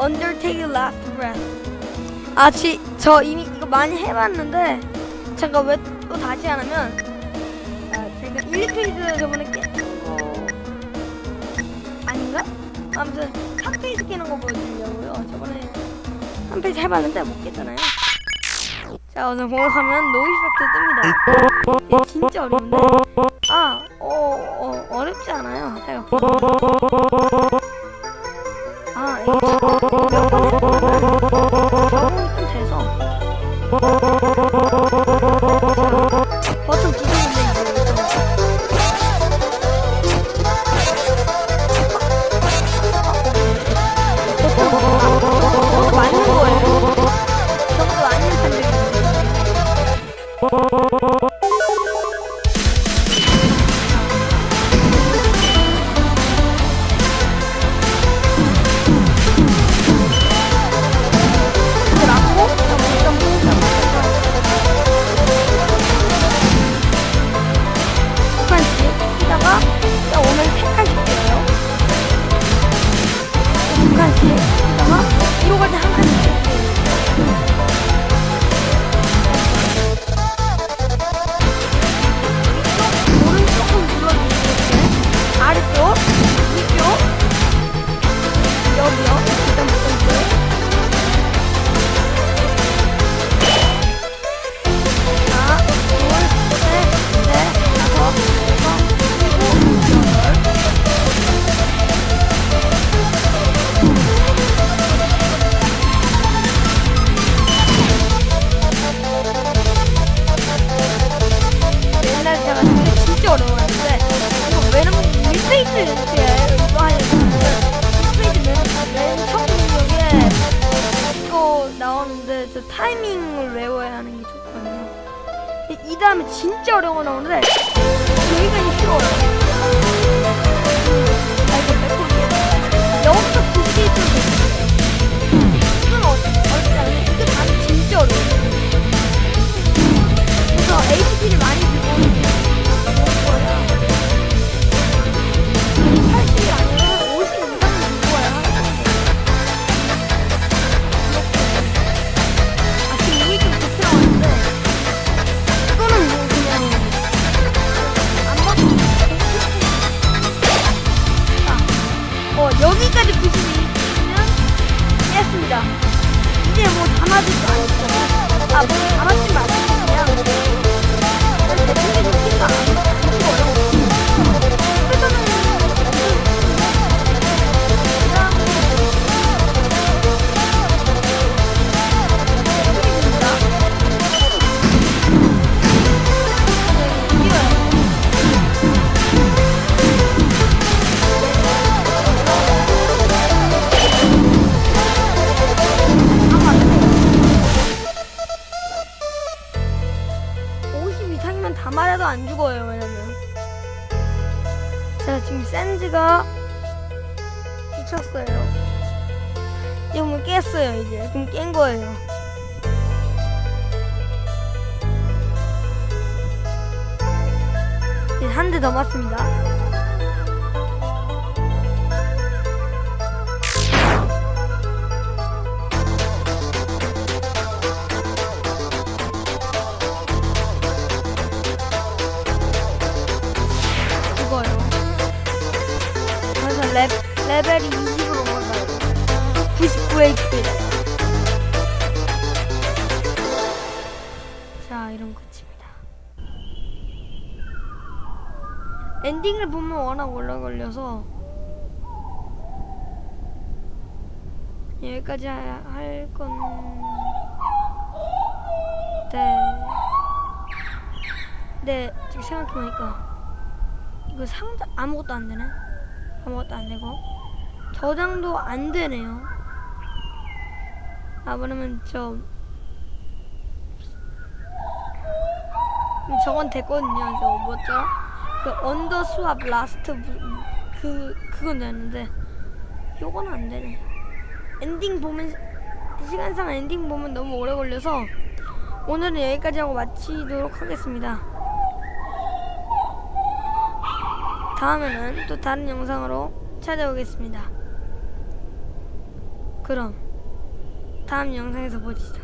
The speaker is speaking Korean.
Undertale Last. 아, 지, 저 이미 이거 많이 해봤는데 잠깐 왜 또 다시 안 하면 아, 제가 1페이지 저번에 깨 어, 아닌가? 아무튼 3페이지 깨는 거 보여드리려고요. 저번에 한 페이지 해봤는데 못 깼잖아요. 자, 우선 공격하면 노이즈 팩트 뜹니다. 얘 진짜 어려운데? 아, 어, 어, 어렵지 않아요. 생각 뒤로 갈때 1페이지를 이렇게 이거 하려면 1페이지는 맨 처음 여기에 이거 나오는데 저 타이밍을 외워야 하는 게 좋거든요 이- 이 다음에 진짜 어려운 거 나오는데 여기가 쉬워요 깼습니다. 이제 뭐거 아니죠. 아, 뭐다 맞지 말고, 그 이상이면 다 말해도 안 죽어요 왜냐면. 자 지금 샌즈가 미쳤어요. 지금 깼어요 이제. 그럼 깬 거예요. 한대 더 맞습니다 99 HP 자 이런 끝입니다 엔딩을 보면 워낙 오래 걸려서 여기까지 하- 할 건데 네 지금 생각해보니까 이거 상자 아무것도 안 되네. 아무것도 안 되고 저장도 안 되네요. 아 그러면 저 음, 저건 됐거든요. 저 뭐죠? 그 언더 수압 라스트 그 그건 되는데 요건 안 되네. 엔딩 보면 시간상 엔딩 보면 너무 오래 걸려서 오늘은 여기까지 하고 마치도록 하겠습니다. 다음에는 또 다른 영상으로 찾아오겠습니다. 그럼 다음 영상에서 보시죠.